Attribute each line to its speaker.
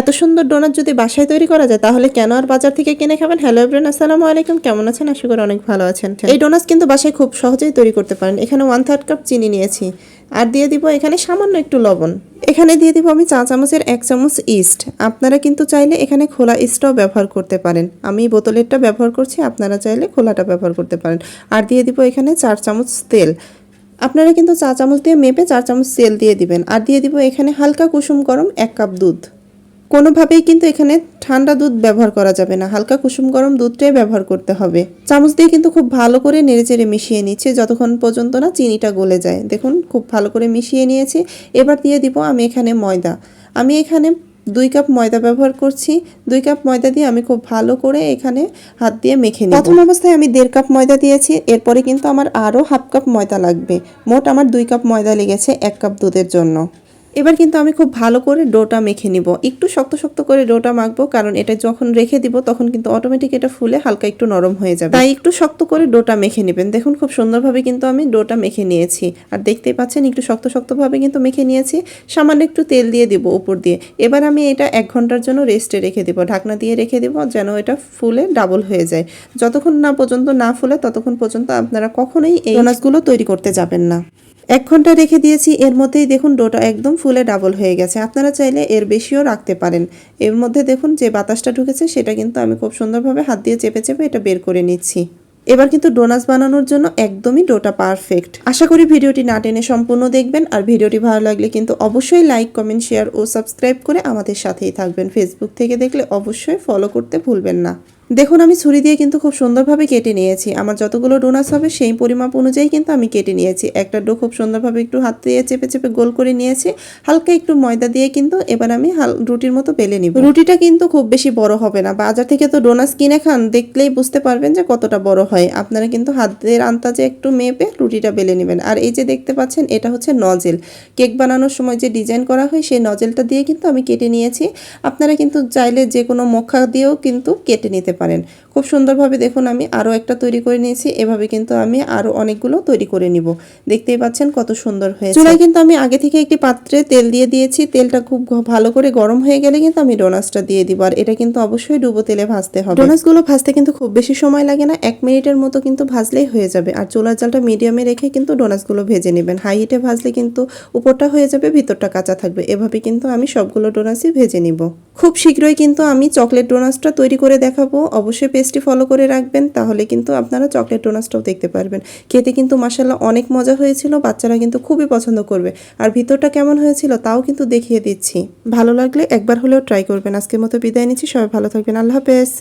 Speaker 1: এত সুন্দর ডোনাট যদি বাসায় তৈরি করা যায় তাহলে কেন আর বাজার থেকে কিনে খাবেন? হ্যালো এভরিন আসসালামু আলাইকুম। কেমন আছেন? আশা করি অনেক ভালো আছেন। এই ডোনাটস কিন্তু বাসায় খুব সহজেই তৈরি করতে পারেন। এখানে ওয়ান থার্ড কাপ চিনি নিয়েছি। আর দিয়ে দিব এখানে সামান্য একটু লবণ। এখানে দিয়ে দিব আমি চা চামচের এক চামচ ইস্ট আপনারা কিন্তু চাইলে এখানে খোলা ইস্টটাও ব্যবহার করতে পারেন। আমি বোতলেরটা ব্যবহার করছি আপনারা চাইলে খোলাটা ব্যবহার করতে পারেন। আর দিয়ে দিব এখানে চার চামচ তেল। আপনারা কিন্তু চা চামচ দিয়ে মেপে চার চামচ তেল দিয়ে দিবেন। আর দিয়ে দিব এখানে হালকা কুসুম গরম এক কাপ দুধ। কোনোভাবেই কিন্তু এখানে ঠান্ডা দুধ ব্যবহার করা যাবে না। হালকা কুসুম গরম দুধটাই ব্যবহার করতে হবে। চামচ দিয়ে কিন্তু খুব ভালো করে নেড়েচেড়ে মিশিয়ে নিচ্ছে। যতক্ষণ পর্যন্ত না চিনিটা গলে যায়। দেখুন, খুব ভালো করে মিশিয়ে নিয়েছি। এবার দিয়ে দিব আমি এখানে ময়দা। আমি এখানে দুই কাপ ময়দা ব্যবহার করছি। দুই কাপ ময়দা দিয়ে আমি খুব ভালো করে এখানে হাত দিয়ে মেখে নিই প্রথম অবস্থায় আমি দেড় কাপ ময়দা দিয়েছি। এরপরে কিন্তু আমার আরও হাফ কাপ ময়দা লাগবে। মোট আমার দুই কাপ ময়দা লেগেছে এক কাপ দুধের জন্য। এবার কিন্তু আমি খুব ভালো করে ডোটা মেখে নিব। একটু শক্ত শক্ত করে ডোটা মাখবো, কারণ এটা যখন রেখে দিব তখন কিন্তু অটোমেটিক এটা ফুলে হালকা একটু নরম হয়ে যাবে। তাই একটু শক্ত করে ডোটা মেখে নেবেন। দেখুন খুব সুন্দরভাবে কিন্তু আমি ডোটা মেখে নিয়েছি। আর দেখতেই পাচ্ছেন একটু শক্ত শক্তভাবে কিন্তু মেখে নিয়েছি। সামান্য একটু তেল দিয়ে দিব উপর দিয়ে। এবার আমি এটা এক ঘণ্টার জন্য রেস্টে রেখে দিব। ঢাকনা দিয়ে রেখে দিব যেন এটা ফুলে ডাবল হয়ে যায়। যতক্ষণ না পর্যন্ত না ফুলে ততক্ষণ পর্যন্ত আপনারা কখনোই এই ডোনাসগুলো তৈরি করতে যাবেন না। এক ঘণ্টা রেখে দিয়েছি, এর মধ্যেই দেখুন ডোটা একদম ফুলে ডাবল হয়ে গেছে। আপনারা চাইলে এর বেশিও রাখতে পারেন। এর মধ্যে দেখুন যে বাতাসটা ঢুকেছে, সেটা কিন্তু আমি খুব সুন্দরভাবে হাত দিয়ে চেপে চেপে এটা বের করে নিচ্ছি। এবার কিন্তু ডোনাস বানানোর জন্য একদমই ডোটা পারফেক্ট। আশা করি ভিডিওটি না টেনে সম্পূর্ণ দেখবেন, আর ভিডিওটি ভালো লাগলে কিন্তু অবশ্যই লাইক, কমেন্ট, শেয়ার ও সাবস্ক্রাইব করে আমাদের সাথেই থাকবেন। ফেসবুক থেকে দেখলে অবশ্যই ফলো করতে ভুলবেন না। দেখুন, আমি ছুরি দিয়ে কিন্তু খুব সুন্দরভাবে কেটে নিয়েছি। আমার যতগুলো ডোনাস হবে সেই পরিমাপ অনুযায়ী কিন্তু আমি কেটে নিয়েছি। একটা ডো খুব সুন্দরভাবে একটু হাত দিয়ে চেপে চেপে গোল করে নিয়েছি। হালকা একটু ময়দা দিয়ে কিন্তু এবার আমি হাল রুটির মতো বেলে নিব। রুটিটা কিন্তু খুব বেশি বড় হবে না। বাজার থেকে তো ডোনাস কিনে খান, দেখলেই বুঝতে পারবেন যে কতটা বড় হয়। আপনারা কিন্তু হাতের আন্তাজে একটু মেপে রুটিটা বেলে নেবেন। আর এই যে দেখতে পাচ্ছেন, এটা হচ্ছে নজেল কেক বানানোর সময় যে ডিজাইন করা হয়, সেই নজেলটা দিয়ে কিন্তু আমি কেটে নিয়েছি। আপনারা কিন্তু চাইলে যে কোনো মখা দিয়েও কিন্তু কেটে নিতে পারেন। খুব সুন্দরভাবে দেখুন, আমি আরও একটা তৈরি করে নিয়েছি। এভাবে কিন্তু আমি আরও অনেকগুলো তৈরি করে নিব। দেখতেই পাচ্ছেন কত সুন্দর হয়েছে। চুলায় কিন্তু আমি আগে থেকে একটি পাত্রে তেল দিয়ে দিয়েছি। তেলটা খুব ভালো করে গরম হয়ে গেলে কিন্তু আমি ডোনাসটা দিয়ে দিব। আর এটা কিন্তু অবশ্যই ডুবো তেলে ভাজতে হবে। ডোনাসগুলো ভাজতে কিন্তু খুব বেশি সময় লাগে না। এক মিনিটের মতো কিন্তু ভাজলেই হয়ে যাবে। আর চুলার জালটা মিডিয়ামে রেখে কিন্তু ডোনাসগুলো ভেজে নেবেন। হাই হিটে ভাজলে কিন্তু উপরটা হয়ে যাবে, ভিতরটা কাঁচা থাকবে। এভাবে কিন্তু আমি সবগুলো ডোনাসই ভেজে নিব। খুব শীঘ্রই কিন্তু আমি চকলেট ডোনাসটা তৈরি করে দেখাবো। অবশ্যই পেজটি ফলো করে রাখবেন, তাহলে কিন্তু আপনারা চকলেট ডোনাসটাও দেখতে পারবেন। খেতে কিন্তু মাসাল্লাহ অনেক মজা হয়েছিল, বাচ্চারা কিন্তু খুবই পছন্দ করবে। আর ভিতরটা কেমন হয়েছিল তাও কিন্তু দেখিয়ে দিচ্ছি। ভালো লাগলে একবার হলেও ট্রাই করবেন। আজকের মতো বিদায় নিচ্ছি, সবাই ভালো থাকবেন, আল্লাহ হাফেজ।